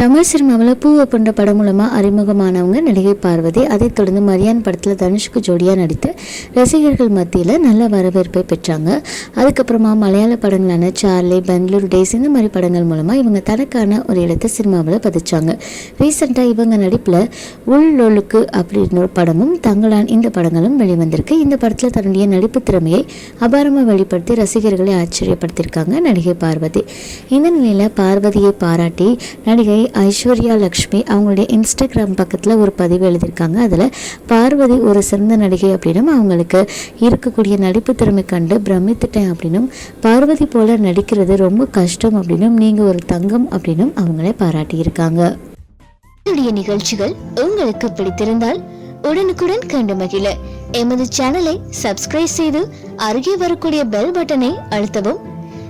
தமிழ் சினிமாவில் பூவை போன்ற படம் மூலமாக அறிமுகமானவங்க நடிகை பார்வதி அதைத் தொடர்ந்து மரியான் படத்தில் தனுஷ்க்கு ஜோடியாக நடித்து ரசிகர்கள் மத்தியில் நல்ல வரவேற்பை பெற்றாங்க. அதுக்கப்புறமா மலையாள படங்களான சார்லி பெங்களூர் டேஸ் இந்த மாதிரி படங்கள் மூலமாக இவங்க தனக்கான ஒரு இடத்தை சினிமாவில் பதிச்சாங்க. ரீசெண்டாக இவங்க நடிப்பில் உள்ளொழுக்கு அப்படின்னு ஒரு படமும் தங்களான் இந்த படங்களும் வெளிவந்திருக்கு. இந்த படத்தில் தன்னுடைய நடிப்பு திறமையை அபாரமாக வெளிப்படுத்தி ரசிகர்களை ஆச்சரியப்படுத்தியிருக்காங்க நடிகை பார்வதி. இந்த நிலையில் பார்வதியை பாராட்டி நடிகை ஐஸ்வர்யா லக்ஷ்மி அவங்களுடைய இன்ஸ்டாகிராம் பக்கத்தில் ஒரு பதிவு எழுதியிருக்காங்க. அதில் பார்வதி ஒரு சிறந்த நடிகை அப்படின்னும் அவங்களுக்கு இருக்கக்கூடிய நடிப்பு திறமை கண்டு பிரமித்துட்டேன் அப்படின்னும் பார்வதி போல நடிக்கிறது ரொம்ப கஷ்டம் அப்படின்னும் நீங்கள் ஒரு தங்கம் அப்படின்னும் அவங்களே பாராட்டியிருக்காங்க. என்னுடைய நிகழ்ச்சிகள் உங்களுக்கு பிடித்திருந்தால் உடனுக்குடன் கண்டு மகிழ. எமது சேனலை சப்ஸ்கிரைப் செய்து அருகே வரக்கூடிய பெல் பட்டனை அழுத்தவும்